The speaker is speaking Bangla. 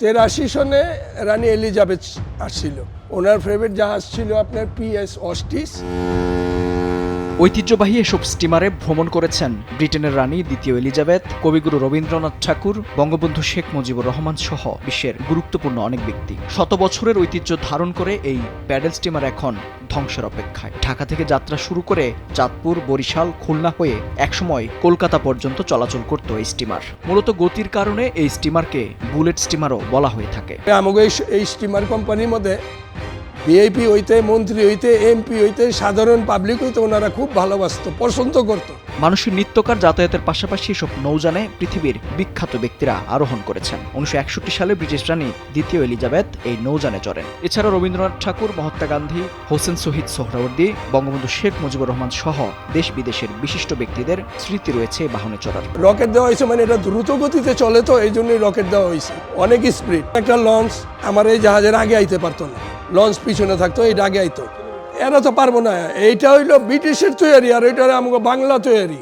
তেরাশি সনে রানী এলিজাবেথ আসছিল। ওনার ফেভারিট জাহাজ ছিল আপনার পিএস অস্টিস ঐতিহ্যবাহী এসব স্টিমারে ভ্রমণ করেছেন ব্রিটেনের রানী দ্বিতীয় এলিজাবেথ, কবিগুরু রবীন্দ্রনাথ ঠাকুর, বঙ্গবন্ধু শেখ মুজিবুর রহমান সহ বিশ্বের গুরুত্বপূর্ণ অনেক ব্যক্তি। শত বছরের ঐতিহ্য ধারণ করে এই প্যাডেল স্টিমার এখন ধ্বংসের অপেক্ষায়। ঢাকা থেকে যাত্রা শুরু করে চাঁদপুর, বরিশাল, খুলনা হয়ে একসময় কলকাতা পর্যন্ত চলাচল করত এই স্টিমার মূলত গতির কারণে এই স্টিমারকে বুলেট স্টিমারও বলা হয়ে থাকে। এই স্টিমার কোম্পানির মধ্যে ভিআইপি হইতে মন্ত্রী হইতে এমপি হইতে সাধারণ পাবলিক হইতে ওনারা খুব ভালোবাসতো পছন্দ করতো। মানুষের নিত্যকার যাতায়াতের পাশাপাশি এসব নৌযানে পৃথিবীর বিখ্যাত ব্যক্তিরা আরোহণ করেছেন। উনিশশো একষট্টি সালে ব্রিটিশ রানী দ্বিতীয় এলিজাবেথ এই নৌযানে চড়েন। এছাড়া রবীন্দ্রনাথ ঠাকুর মহাত্মা গান্ধী হোসেন শহীদ সোহরাওয়ার্দী বঙ্গবন্ধু শেখ মুজিবুর রহমান সহ দেশ বিদেশের বিশিষ্ট ব্যক্তিদের স্মৃতি রয়েছে এই বাহনে চড়ার। রকেট দেওয়া হয়েছে মানে এটা দ্রুত গতিতে চলে তো এই জন্যই রকেট দেওয়া হয়েছে। অনেক স্পিড একটা লঞ্চ আমার এই জাহাজের আগে আইতে পারতো না। লঞ্চ পিছনে থাকতো এই ডাগে আইতো। এরা তো পারব না, এইটা হইল ব্রিটিশের তৈরি আর এটা আমাকে বাংলা তৈরি